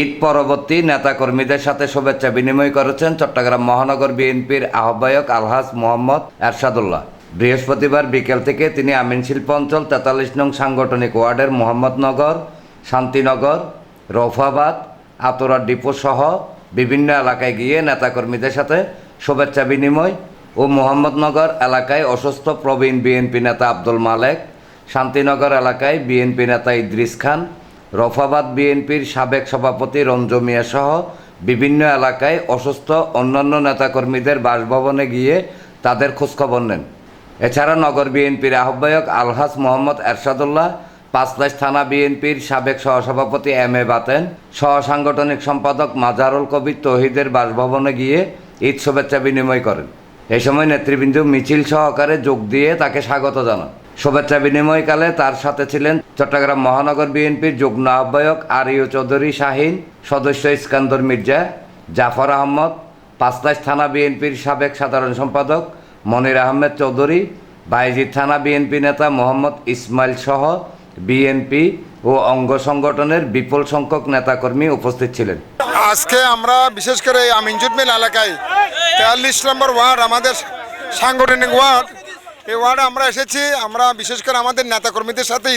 ঈদ পরবর্তী নেতাকর্মীদের সাথে শুভেচ্ছা বিনিময় করেছেন চট্টগ্রাম মহানগর বিএনপির আহ্বায়ক আলহাজ মোহাম্মদ এরশাদুল্লাহ। বৃহস্পতিবার বিকেল থেকে তিনি আমিন শিল্প অঞ্চল তেতাল্লিশ নং সাংগঠনিক ওয়ার্ডের মোহাম্মদনগর, শান্তিনগর, রৌফাবাদ, আতরা ডিপো সহ বিভিন্ন এলাকায় গিয়ে নেতাকর্মীদের সাথে শুভেচ্ছা বিনিময় ও মোহাম্মদনগর এলাকায় অসুস্থ প্রবীণ বিএনপি নেতা আব্দুল মালেক, শান্তিনগর এলাকায় বিএনপি নেতা ইদ্রিস খান, রফাবাদ বিএনপির সাবেক সভাপতি রঞ্জু মিয়া সহ বিভিন্ন এলাকায় অসুস্থ অন্যান্য নেতাকর্মীদের বাসভবনে গিয়ে তাদের খোঁজখবর নেন। এছাড়া নগর বিএনপির আহ্বায়ক আলহাস মোহাম্মদ এরশাদুল্লাহ, পাঁচলাইশ থানা বিএনপির সাবেক সহসভাপতি এম এ বাতেন সহসাংগঠনিক সম্পাদক মাজারুল কবির তহিদের বাসভবনে গিয়ে ঈদ শুভেচ্ছা বিনিময় করেন। এই সময় নেতৃবৃন্দ মিছিল সহকারে যোগ দিয়ে তাকে স্বাগত জানান। শুভেচ্ছা বিনিময়কালে তার সাথে ছিলেন চট্টগ্রাম মহানগর বিএনপির যুগ্ম আহ্বায়ক আরিও চৌধুরী, শাহিন, সদস্য ইস্কান্দর মির্জা, জাফর আহমদ, পাঁচলাইশ থানা বিএনপির সাবেক সাধারণ সম্পাদক মনির আহমেদ চৌধুরী, বাইজিদ থানা বিএনপি নেতা মোহাম্মদ ইসমাইল সহ বিএনপি ও অঙ্গ সংগঠনের বিপুল সংখ্যক নেতাকর্মী উপস্থিত ছিলেন। আজকে আমরা বিশেষ করে আমিনজুট মিল এলাকায় তেয়াল্লিশ নম্বর ওয়ার্ড, আমাদের সাংগঠনিক ওয়ার্ড, এই ওয়ার্ডে আমরা এসেছি। আমরা বিশেষ করে আমাদের নেতাকর্মীদের সাথে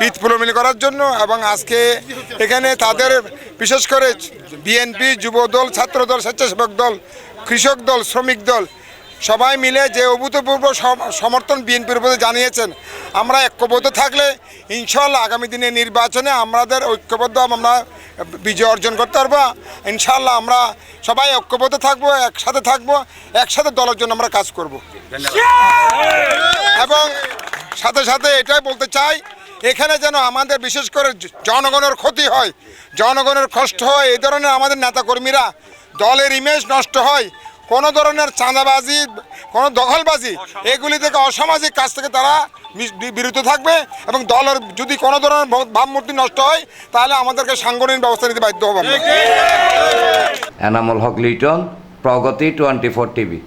ঈদ- পুলমিল করার জন্য এবং আজকে এখানে তাদের বিশেষ করে বিএনপি যুব দল স্বেচ্ছাসেবক দল, কৃষক দল, শ্রমিক দল সবাই মিলে যে অভূতপূর্ব সম- সমর্থন বিএনপির উপরে জানিয়েছেন আমরা ঐক্যবদ্ধ থাকলে ইনশাল্লাহ আগামী দিনে নির্বাচনে আমাদের ঐক্যবদ্ধ আমরা বিজয় অর্জন করতে পারব। ইনশাল্লাহ আমরা সবাই ঐক্যবদ্ধ থাকব একসাথে থাকব একসাথে দলের জন্য আমরা কাজ করব। এবং সাথে সাথে এটাই বলতে চাই এখানে যেন আমাদের বিশেষ করে জনগণের ক্ষতি হয় জনগণের কষ্ট হয় এই ধরনের আমাদের নেতাকর্মীরা দলের ইমেজ নষ্ট হয় কোনো ধরনের চাঁদাবাজি, কোনো দখলবাজি, এগুলি থেকে অসামাজিক কাজ থেকে তারা বিরত থাকবে এবং দলের যদি কোনো ধরনের ভাবমূর্তি নষ্ট হয়, তাহলে আমাদেরকে সাংগঠনিক ব্যবস্থা নিতে বাধ্য হবে এনামুল হক লিটন, প্রগতি টোয়েন্টি ফোর টিভি।